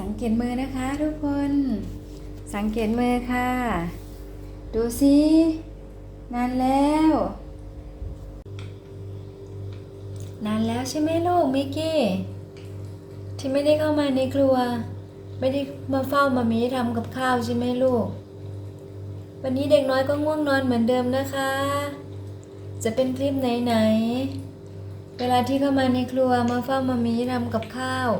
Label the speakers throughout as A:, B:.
A: สังเกตมือนะคะทุกคน สังเกตมือค่ะ ดูสินานแล้ว นานแล้วใช่ไหมลูกมิกกี้ ที่ไม่ได้เข้ามาในครัว ไม่ได้มาเฝ้ามามีทำกับข้าวใช่ไหมลูก วันนี้เด็กน้อยก็ง่วงนอนเหมือนเดิมนะคะ จะเป็นคลิปไหนๆเวลาที่เข้ามาในครัวมาเฝ้ามามีทำกับข้าว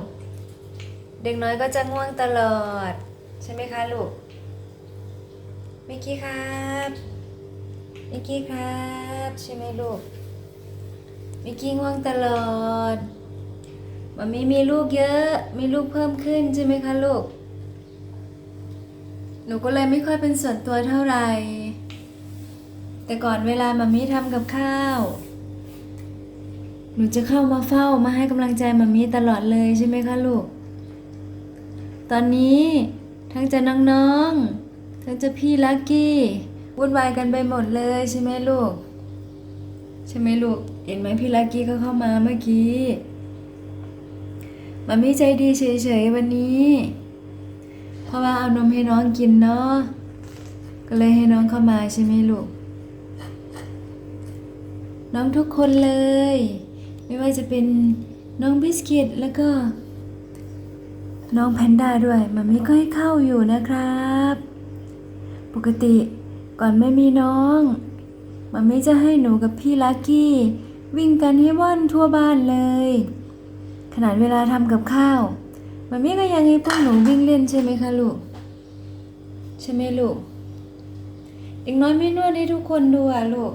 A: เด็กน้อยก็จะง่วงตลอด ใช่ไหมคะลูกมิกกี้ครับมิกกี้ครับ ใช่ไหมลูกมิกกี้ง่วงตลอดมามีมีลูกเยอะ มีลูกเพิ่มขึ้นใช่ไหมคะลูก หนูก็เลยไม่ค่อยเป็นส่วนตัวเท่าไหร่ แต่ก่อนเวลามามีทำกับข้าว หนูจะเข้ามาเฝ้ามาให้กำลังใจมามีตลอดเลยใช่ไหมคะลูก ตอนนี้ทั้งจะน้องๆ ทั้งจะพี่ลักกี้วุ่นวายกันไปหมดเลยใช่ไหมลูก ใช่ไหมลูก เห็นไหมพี่ลักกี้เขาเข้ามาเมื่อกี้มันไม่ใจดีเฉยๆวันนี้ เพราะว่าเอานมให้น้องกินเนาะก็เลยให้น้องเข้ามาใช่ไหมลูก น้องทุกคนเลย ไม่ว่าจะเป็นน้องบิสกิตแล้วก็ น้องแพนด้าด้วยมันไม่ก็ให้เข้าอยู่นะครับ ปกติก่อนไม่มีน้อง มันไม่จะให้หนูกับพี่ลักกี้ วิ่งกันให้ว่อนทั่วบ้านเลย ขนาดเวลาทำกับข้าว มันไม่ก็ยังให้พวกหนูวิ่งเล่นใช่ไหมคะลูก ใช่ไหมลูกเด็กน้อยไม่นวดให้ทุกคนดูอะลูก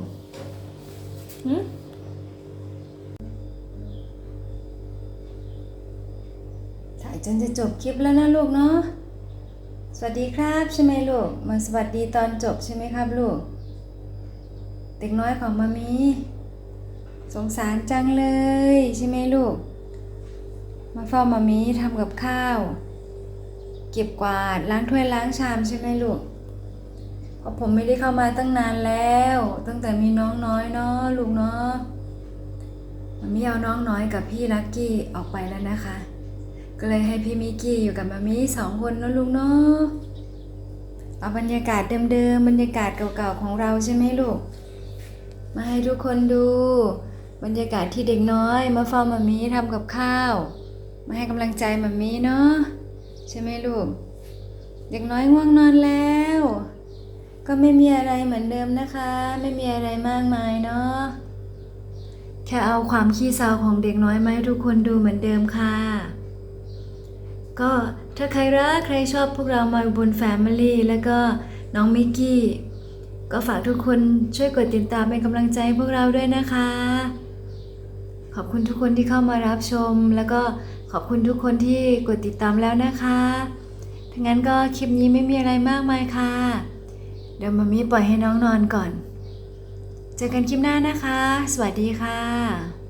A: หืม จนจะจบคลิปแล้วนะลูกเนาะ สวัสดีครับใช่ไหมลูก มาสวัสดีตอนจบใช่ไหมครับลูก เด็กน้อยของมามีสงสารจังเลยใช่ไหมลูก มาเฝ้ามามีทำกับข้าว เก็บกวาดล้างถ้วยล้างชามใช่ไหมลูกเพราะผมไม่ได้เข้ามาตั้งนานแล้ว ตั้งแต่มีน้องน้อยเนาะลูกเนาะมามีเอาน้องน้อยกับพี่ลักกี้ออกไปแล้วนะคะ ก็เลยให้พี่มิกกี้อยู่กับมามีสองคนเนะลูกเนาะเอาบรรยากาศเดิมๆบรรยากาศเก่าๆของเราใช่ไหมลูก มาให้ทุกคนดู บรรยากาศที่เด็กน้อย มาเฝ้ามามีทำกับข้าว มาให้กำลังใจมามีเนาะใช่ไหมลูก เด็กน้อยง่วงนอนแล้ว ก็ไม่มีอะไรเหมือนเดิมนะคะ ไม่มีอะไรมากมายเนาะแค่เอาความขี้เศร้าของเด็กน้อยมาให้ทุกคนดูเหมือนเดิมค่ะ ก็ถ้าใครรักใครชอบพวกเรามาบนแฟมิลี่แล้วก็น้องมิกกี้ ก็ฝากทุกคนช่วยกดติดตามเป็นกำลังใจให้พวกเราด้วยนะคะ ขอบคุณทุกคนที่เข้ามารับชม แล้วก็ขอบคุณทุกคนที่กดติดตามแล้วนะคะถ้างั้นก็คลิปนี้ไม่มีอะไรมากมายค่ะ เดี๋ยวมามีปล่อยให้น้องนอนก่อน เจอกันคลิปหน้านะคะ สวัสดีค่ะ